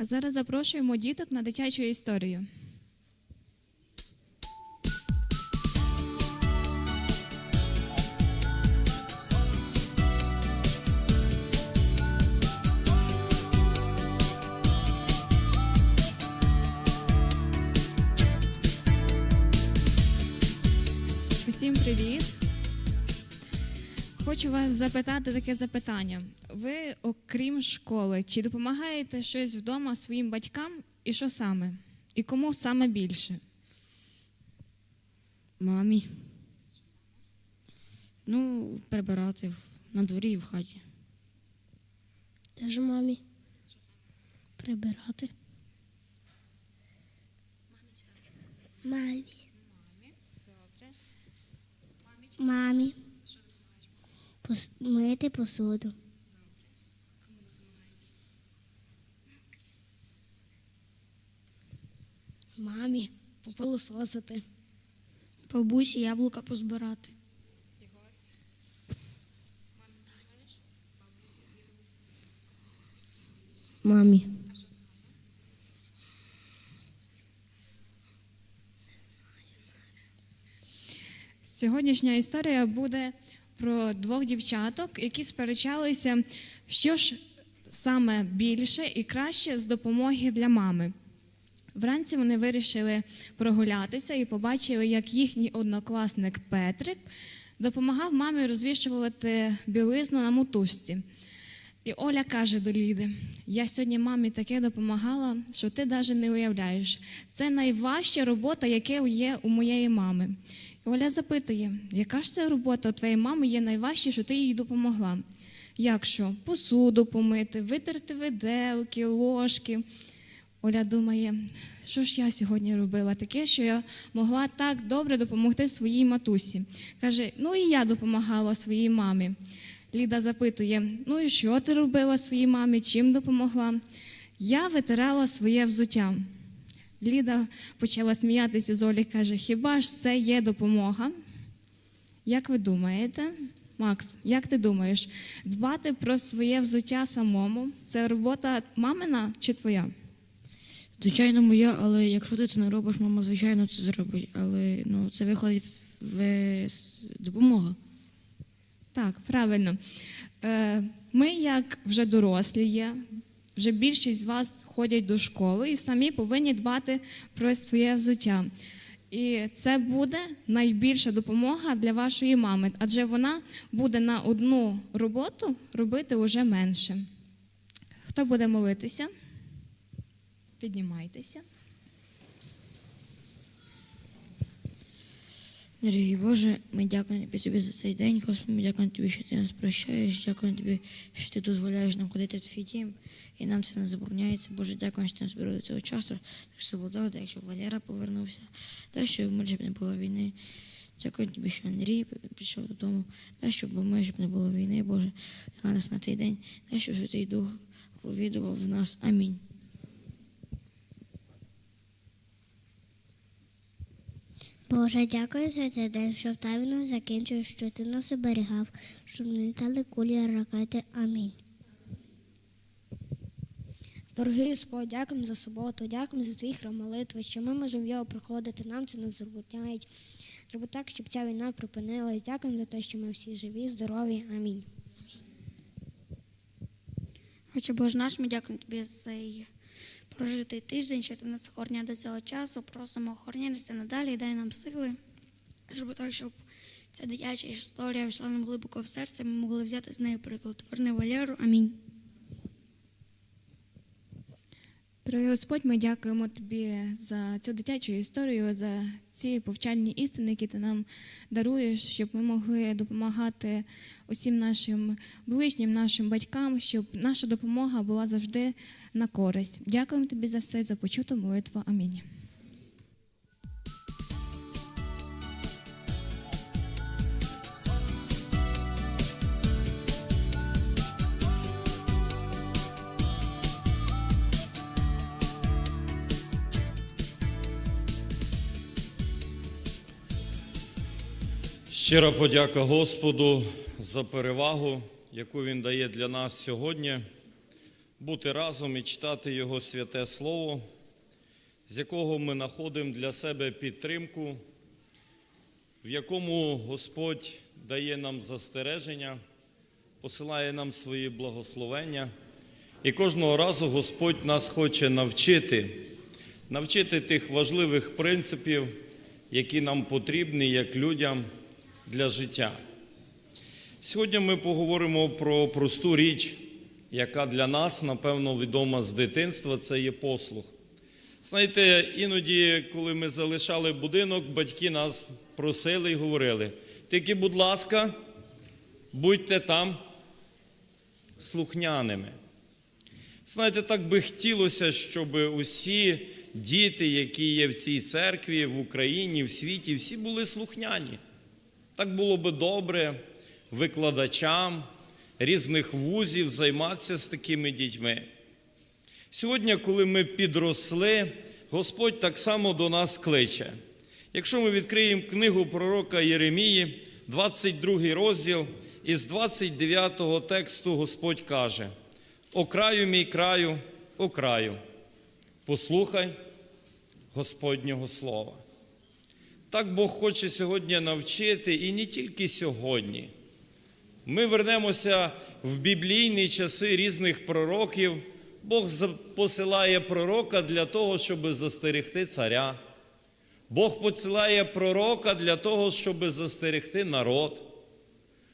А зараз запрошуємо діток на дитячу історію. Хочу вас запитати таке запитання. Ви, окрім школи, чи допомагаєте щось вдома своїм батькам і що саме? І кому саме більше? Мамі. Ну, прибирати на дворі і в хаті. Теж мамі. Прибирати. Мамі. Мамі. Пос- Мити посуду. Мамі попилососити. Бабусі яблука позбирати. Мамі. Сьогоднішня історія буде про двох дівчаток, які сперечалися, що ж саме більше і краще з допомоги для мами. Вранці вони вирішили прогулятися і побачили, як їхній однокласник Петрик допомагав мамі розвішувати білизну на мотузці. І Оля каже до Ліди: Я сьогодні мамі таке допомагала, що ти навіть не уявляєш. Це найважча робота, яка є у моєї мами. Оля запитує, яка ж це робота у твоєї мами є найважча, що ти їй допомогла? Як що? Посуду помити, витерти виделки, ложки. Оля думає, що ж я сьогодні робила? Таке, що я могла так добре допомогти своїй матусі. Каже, ну і я допомагала своїй мамі. Ліда запитує: ну і що ти робила своїй мамі? Чим допомогла? Я витирала своє взуття. Ліда почала сміятися з Олі, каже: Хіба ж це є допомога? Як ви думаєте, Макс, як ти думаєш, дбати про своє взуття самому це робота мамина чи твоя? Звичайно, моя, але якщо ти це не робиш, мама, звичайно, це зробить. Але ну, це виходить в допомога. Так, правильно. Е, Ми, як вже дорослі є, вже більшість з вас ходять до школи і самі повинні дбати про своє взуття. І це буде найбільша допомога для вашої мами, адже вона буде на одну роботу робити уже менше. Хто буде молитися? Піднімайтеся. Дорогий Боже, ми дякуємо тобі за цей день. Господи, ми дякуємо тобі, що ти нас прощаєш. Дякуємо тобі, що ти дозволяєш нам ходити в твій дім, і нам це не забороняється. Боже, дякуємо, що ти нас бере до цього часу. Так що було, так щоб Валера повернувся, так щоб ми щоб не було війни. Дякую тобі, що Андрій прийшов додому, так щоб ми, щоб не було війни, Боже, яка нас на цей день, так що Святий Дух провідував в нас. Амінь. Боже, дякую за цей день, що в тайну закінчив, що ти нас оберігав, щоб не літали кулі ракети. Амінь. Дорогий Господь, дякуємо за суботу, дякуємо за твій храм молитви, що ми можемо його проходити, нам це не забороняють. Зроби так, щоб ця війна припинилась. Дякуємо за те, що ми всі живі, здорові. Амінь. Отче Боже наш, ми дякуємо тобі за цей прожитий тиждень, що ти нас охороняв до цього часу. Просимо охоронятися надалі дай нам сили. Зроби так, щоб ця дитяча історія війшла нам глибоко в серце, ми могли взяти з нею приклад. Верни Валеру. Амінь. Дорогий Господь, ми дякуємо тобі за цю дитячу історію, за ці повчальні істини, які ти нам даруєш, щоб ми могли допомагати усім нашим ближнім, нашим батькам, щоб наша допомога була завжди на користь. Дякуємо тобі за все, за почуту молитву. Амінь. Щира подяка Господу за перевагу, яку Він дає для нас сьогодні. бути разом і читати Його святе Слово, з якого ми знаходимо для себе підтримку, в якому Господь дає нам застереження, посилає нам свої благословення. І кожного разу Господь нас хоче навчити, навчити тих важливих принципів, які нам потрібні як людям для життя. Сьогодні ми поговоримо про просту річ, яка для нас, напевно, відома з дитинства, це є послух. Знаєте, іноді, коли ми залишали будинок, батьки нас просили і говорили: тільки, будь ласка, будьте там слухняними. Знаєте, так би хотілося, щоб усі діти, які є в цій церкві, в Україні, в світі, всі були слухняні. Так було би добре викладачам різних вузів займатися з такими дітьми. Сьогодні, коли ми підросли, Господь так само до нас кличе. Якщо ми відкриємо книгу пророка Єремії, 22 розділ, із 29 тексту Господь каже: О краю мій краю, о краю, послухай Господнього слова. Так Бог хоче сьогодні навчити, і не тільки сьогодні. Ми вернемося в біблійні часи різних пророків. Бог посилає пророка для того, щоб застерегти царя. Бог посилає пророка для того, щоб застерегти народ.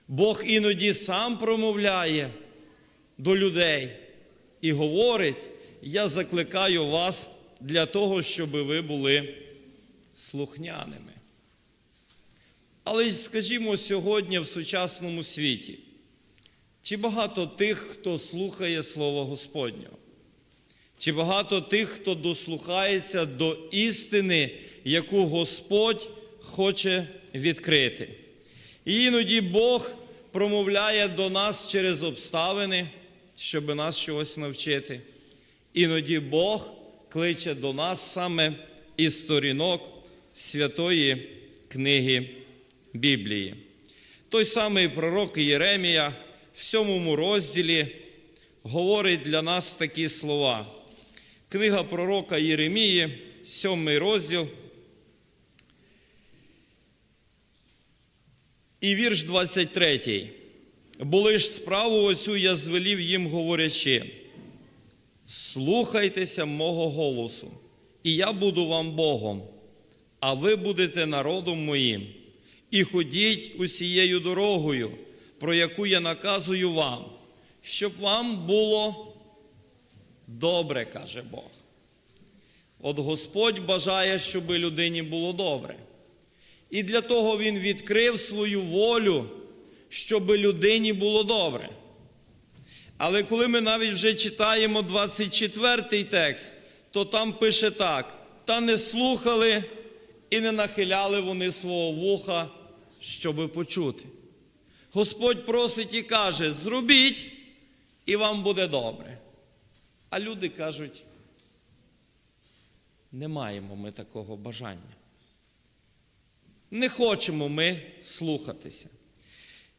Бог іноді сам промовляє до людей і говорить: я закликаю вас для того, щоб ви були слухняними. Але скажімо сьогодні в сучасному світі, чи багато тих, хто слухає Слово Господнього? Чи багато тих, хто дослухається до істини, яку Господь хоче відкрити? І іноді Бог промовляє до нас через обставини, щоб нас чогось навчити. Іноді Бог кличе до нас саме із сторінок святої книги Біблії. Той самий пророк Єремія в сьомому розділі говорить для нас такі слова. Книга пророка Єремії, сьомий розділ. І вірш 23. Були ж справу оцю я звелів їм, говорячи, слухайтеся мого голосу, і я буду вам Богом, а ви будете народом моїм, і ходіть усією дорогою, про яку я наказую вам, щоб вам було добре, каже Бог. От Господь бажає, щоб людині було добре. І для того Він відкрив свою волю, щоб людині було добре. Але коли ми навіть вже читаємо 24 текст, то там пише так: та не слухали і не нахиляли вони свого вуха, щоби почути. Господь просить і каже: зробіть, і вам буде добре. А люди кажуть, не маємо ми такого бажання. Не хочемо ми слухатися.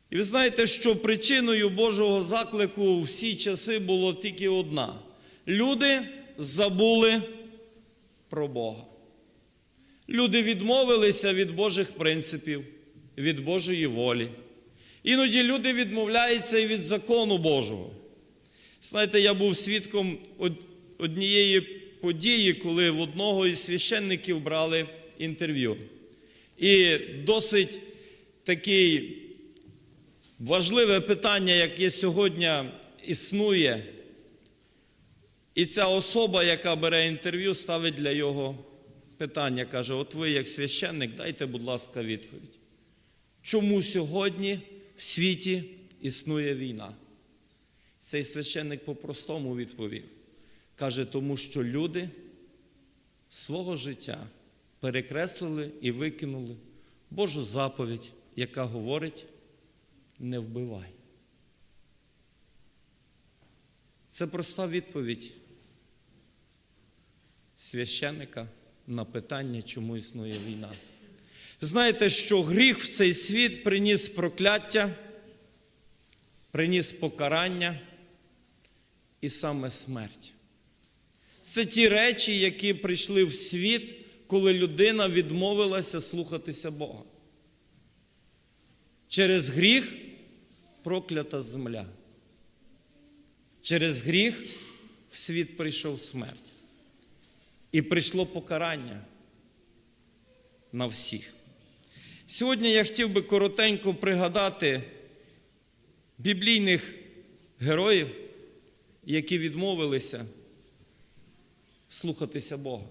І ви знаєте, що причиною Божого заклику у всі часи було тільки одна: люди забули про Бога. Люди відмовилися від Божих принципів, від Божої волі. Іноді люди відмовляються і від закону Божого. Знаєте, я був свідком однієї події, коли в одного із священників брали інтерв'ю. І досить такий важливе питання, яке сьогодні існує. І ця особа, яка бере інтерв'ю, ставить для його питання. Каже: От ви, як священник, дайте, будь ласка, відповідь. Чому сьогодні в світі існує війна? Цей священник по-простому відповів. Каже, тому що люди свого життя перекреслили і викинули Божу заповідь, яка говорить: не вбивай. Це проста відповідь священника на питання, чому існує війна. Знаєте, що гріх в цей світ приніс прокляття, приніс покарання і саме смерть. Це ті речі, які прийшли в світ, коли людина відмовилася слухатися Бога. Через гріх проклята земля. Через гріх в світ прийшов смерть. І прийшло покарання на всіх. Сьогодні я хотів би коротенько пригадати біблійних героїв, які відмовилися слухатися Бога.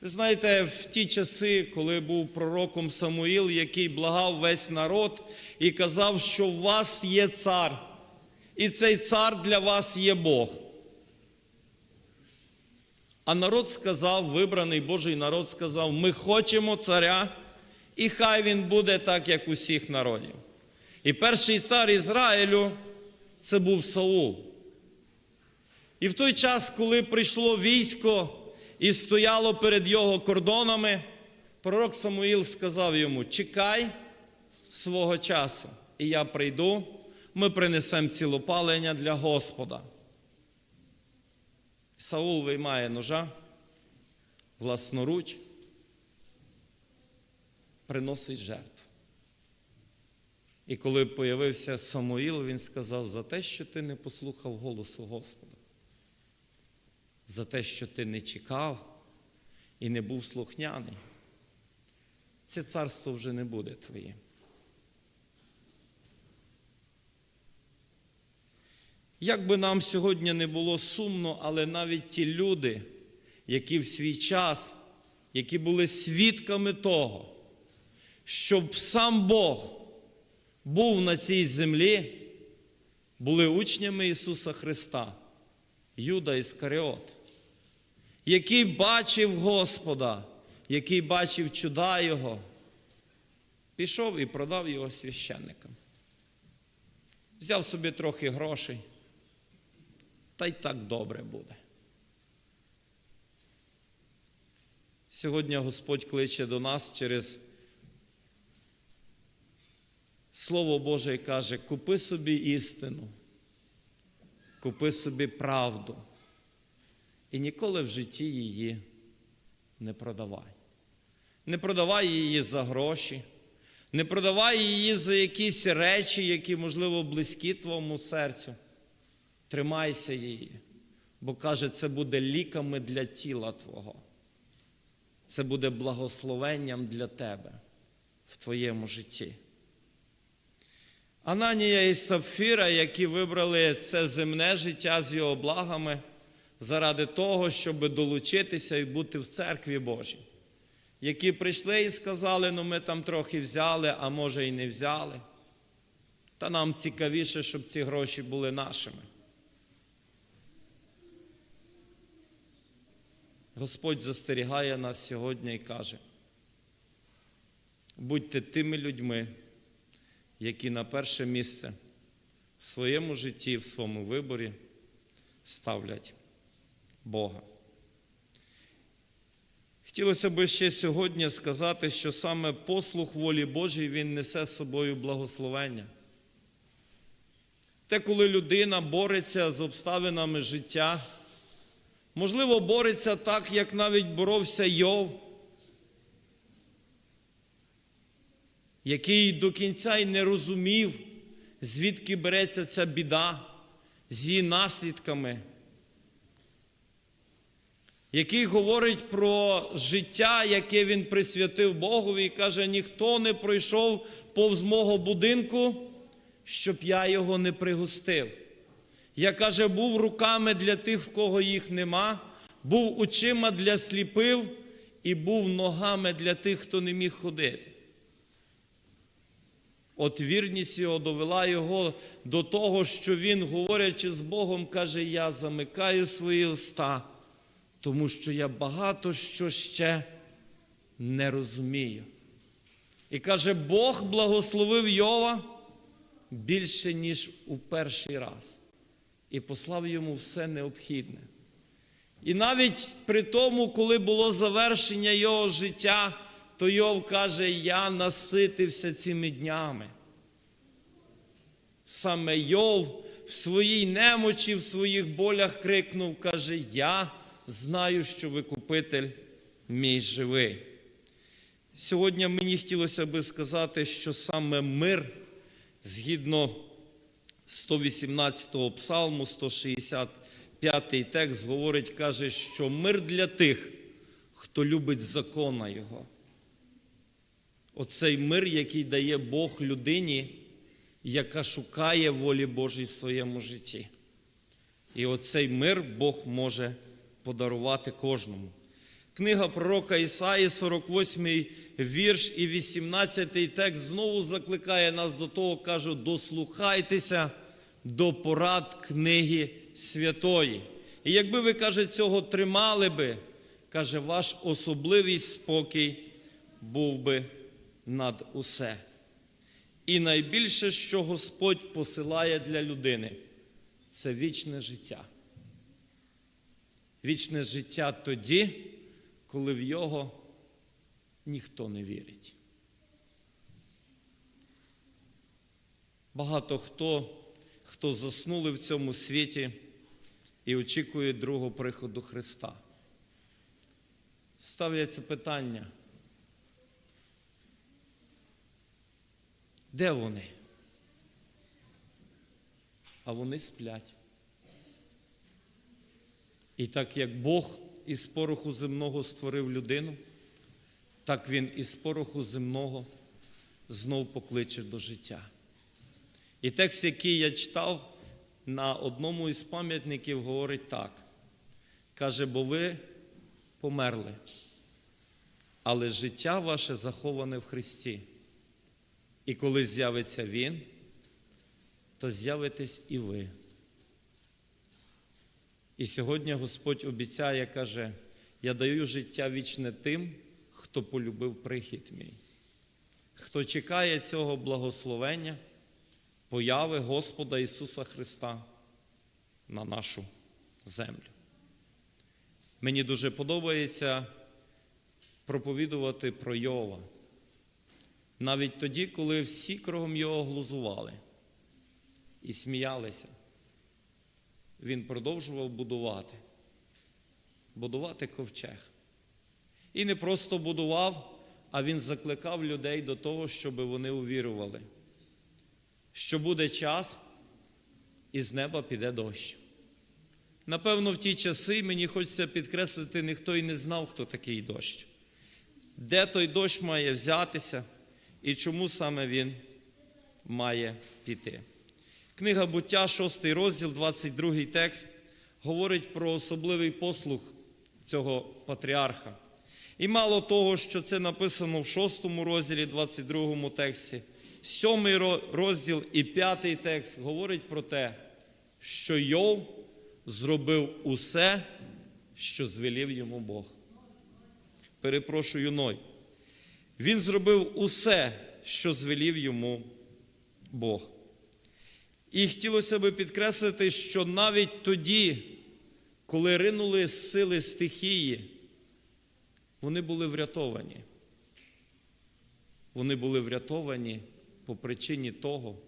Ви знаєте, в ті часи, коли був пророком Самуїл, який благав весь народ і казав, що у вас є цар, і цей цар для вас є Бог. А народ сказав, вибраний Божий народ сказав: ми хочемо царя, і хай він буде так, як усіх народів. І перший цар Ізраїлю це був Саул. І в той час, коли прийшло військо і стояло перед його кордонами, пророк Самуїл сказав йому: Чекай свого часу, і я прийду, ми принесемо цілопалення для Господа. Саул виймає ножа власноруч, приносить жертву. І коли появився Самуїл, він сказав: за те, що ти не послухав голосу Господа, за те, що ти не чекав і не був слухняний, це царство вже не буде твоїм. Як би нам сьогодні не було сумно, але навіть ті люди, які в свій час, які були свідками того, щоб сам Бог був на цій землі, були учнями Ісуса Христа, Юда Іскаріот, який бачив Господа, який бачив чуда Його, пішов і продав його священникам. Взяв собі трохи грошей, та й так добре буде. Сьогодні Господь кличе до нас через Слово Боже і каже: купи собі істину, купи собі правду і ніколи в житті її не продавай. Не продавай її за гроші, не продавай її за якісь речі, які, можливо, близькі твоєму серцю. Тримайся її, бо каже, це буде ліками для тіла Твого. Це буде благословенням для тебе в твоєму житті. Ананія і Сапфіра, які вибрали це земне життя з його благами заради того, щоб долучитися і бути в церкві Божій, які прийшли і сказали, ну ми там трохи взяли, а може і не взяли. Та нам цікавіше, щоб ці гроші були нашими. Господь застерігає нас сьогодні і каже: будьте тими людьми, які на перше місце в своєму житті, в своєму виборі ставлять Бога. Хотілося б ще сьогодні сказати, що саме послух волі Божій він несе з собою благословення. Те, коли людина бореться з обставинами життя, можливо, бореться так, як навіть боровся Йов, який до кінця й не розумів, звідки береться ця біда з її наслідками, який говорить про життя, яке він присвятив Богові, і каже: ніхто не пройшов повз мого будинку, щоб я його не пригостив. Я каже, був руками для тих, в кого їх нема, був очима для сліпив і був ногами для тих, хто не міг ходити. От вірність його довела його до того, що він, говорячи з Богом, каже: Я замикаю свої уста, тому що я багато що ще не розумію. І каже, Бог благословив Йова більше, ніж у перший раз, і послав йому все необхідне. І навіть при тому, коли було завершення його життя, то Йов каже, я наситився цими днями. Саме Йов в своїй немочі, в своїх болях крикнув, каже: Я знаю, що Викупитель мій живий. Сьогодні мені хотілося би сказати, що саме мир, згідно 118-го псалму, 165-й текст говорить, каже, що мир для тих, хто любить закона Його. Оцей мир, який дає Бог людині, яка шукає волі Божої в своєму житті. І оцей мир Бог може подарувати кожному. Книга пророка Ісаї, 48 вірш і 18 текст знову закликає нас до того, каже, дослухайтеся до порад книги святої. І якби ви, каже, цього тримали би, каже, ваш особливий спокій був би над усе. І найбільше, що Господь посилає для людини, це вічне життя. Вічне життя тоді, коли в його ніхто не вірить. Багато хто, хто заснули в цьому світі і очікує другого приходу Христа. Ставляться питання. Де вони? А вони сплять. І так як Бог із пороху земного створив людину, так Він із пороху земного знов покличе до життя. І текст, який я читав на одному із пам'ятників, говорить так. Каже, бо ви померли, але життя ваше заховане в Христі. І коли з'явиться Він, то з'явитесь і ви. І сьогодні Господь обіцяє, каже, я даю життя вічне тим, хто полюбив прихід мій, хто чекає цього благословення, появи Господа Ісуса Христа на нашу землю. Мені дуже подобається проповідувати про Йова. Навіть тоді, коли всі кругом його глузували і сміялися, він продовжував будувати, будувати ковчег. І не просто будував, а він закликав людей до того, щоб вони увірували, що буде час, і з неба піде дощ. Напевно, в ті часи мені хочеться підкреслити, ніхто і не знав, хто такий дощ. Де той дощ має взятися і чому саме він має піти. Книга буття, 6 розділ, 22 текст, говорить про особливий послух цього патріарха. І мало того, що це написано в 6 розділі, 22 тексті, 7 розділ і 5 текст говорить про те, що Йов зробив усе, що звелів йому Бог. Перепрошую Ной. Він зробив усе, що звелів йому Бог. І хотілося би підкреслити, що навіть тоді, коли ринули сили стихії, вони були врятовані. Вони були врятовані по причині того,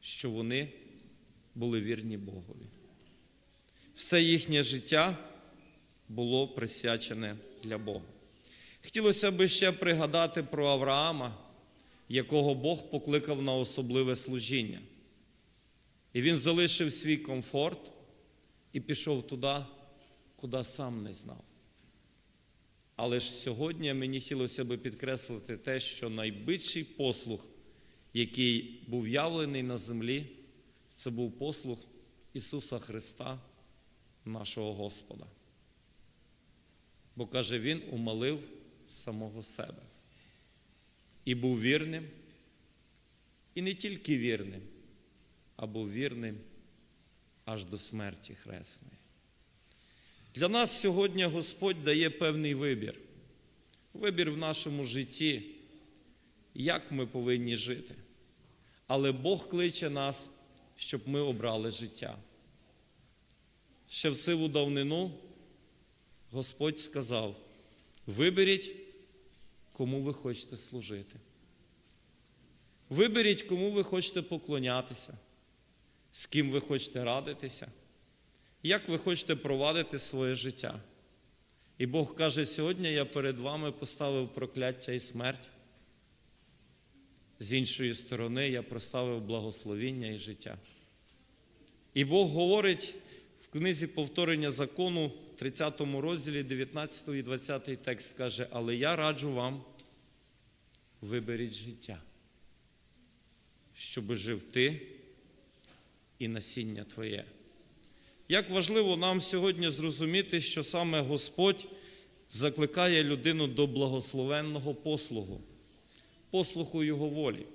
що вони були вірні Богові. Все їхнє життя було присвячене для Бога. Хотілося б ще пригадати про Авраама, якого Бог покликав на особливе служіння. І він залишив свій комфорт і пішов туди, куди сам не знав. Але ж сьогодні мені хотілося б підкреслити те, що найбільший послуг, який був явлений на землі, це був послуг Ісуса Христа, нашого Господа. Бо каже, Він умолив самого себе. І був вірним, і не тільки вірним, а був вірним аж до смерті хресної. Для нас сьогодні Господь дає певний вибір. Вибір в нашому житті, як ми повинні жити. Але Бог кличе нас, щоб ми обрали життя. Ще в сиву давнину Господь сказав: виберіть, кому ви хочете служити. Виберіть, кому ви хочете поклонятися. З ким ви хочете радитися, як ви хочете провадити своє життя. І Бог каже, сьогодні я перед вами поставив прокляття і смерть. З іншої сторони, я проставив благословіння і життя. І Бог говорить в книзі повторення закону, 30 розділі, 19 і 20 текст каже, але я раджу вам, виберіть життя, щоб жив ти і насіння твоє. Як важливо нам сьогодні зрозуміти, що саме Господь закликає людину до благословенного послугу, послуху Його волі.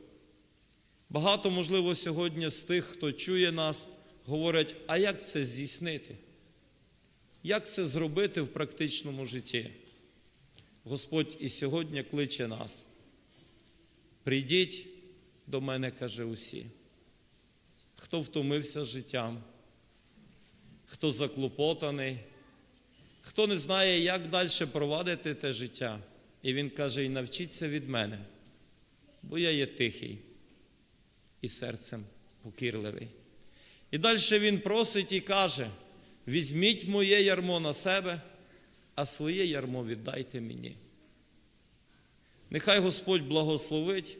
Багато, можливо, сьогодні з тих, хто чує нас, говорять, а як це здійснити? Як це зробити в практичному житті? Господь і сьогодні кличе нас. Прийдіть до мене, каже усі, хто втомився життям, хто заклопотаний, хто не знає, як далі провадити те життя. І він каже: і навчіться від мене, бо я є тихий і серцем покірливий. І далі він просить і каже: візьміть моє ярмо на себе, а своє ярмо віддайте мені. Нехай Господь благословить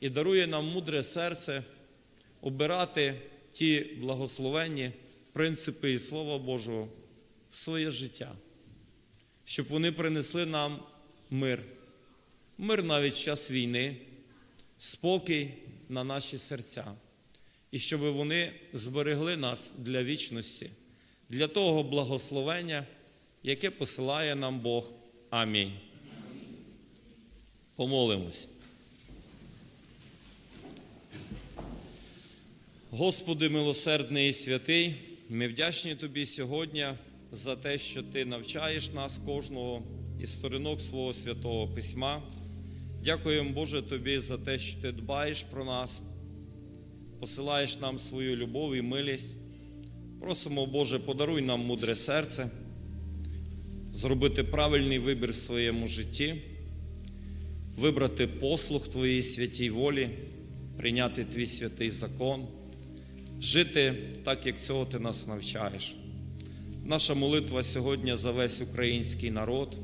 і дарує нам мудре серце обирати ті благословенні принципи і Слова Божого в своє життя, щоб вони принесли нам мир, мир навіть в час війни, спокій на наші серця, і щоб вони зберегли нас для вічності, для того благословення, яке посилає нам Бог. Амінь. Помолимось. Господи, милосердний і святий, ми вдячні Тобі сьогодні за те, що Ти навчаєш нас кожного із сторінок свого святого письма. Дякуємо, Боже, Тобі за те, що Ти дбаєш про нас, посилаєш нам свою любов і милість. Просимо, Боже, подаруй нам мудре серце, зробити правильний вибір в своєму житті, вибрати послух Твоїй святій волі, прийняти Твій святий закон, жити так, як цього Ти нас навчаєш. Наша молитва сьогодні за весь український народ,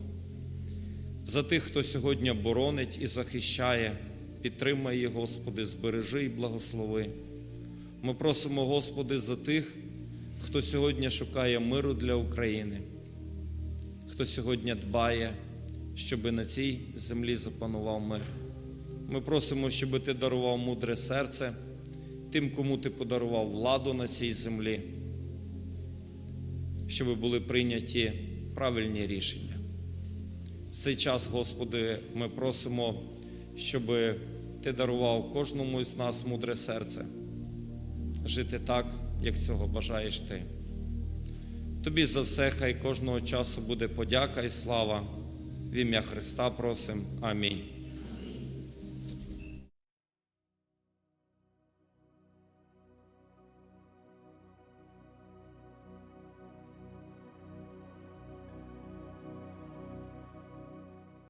за тих, хто сьогодні боронить і захищає, підтримай їх, Господи, збережи і благослови. Ми просимо, Господи, за тих, хто сьогодні шукає миру для України, хто сьогодні дбає, щоб на цій землі запанував мир. Ми просимо, щоб Ти дарував мудре серце тим, кому Ти подарував владу на цій землі, щоб були прийняті правильні рішення. В цей час, Господи, ми просимо, щоб Ти дарував кожному із нас мудре серце, жити так, як цього бажаєш Ти. Тобі за все, хай кожного часу буде подяка і слава. В ім'я Христа просим. Амінь.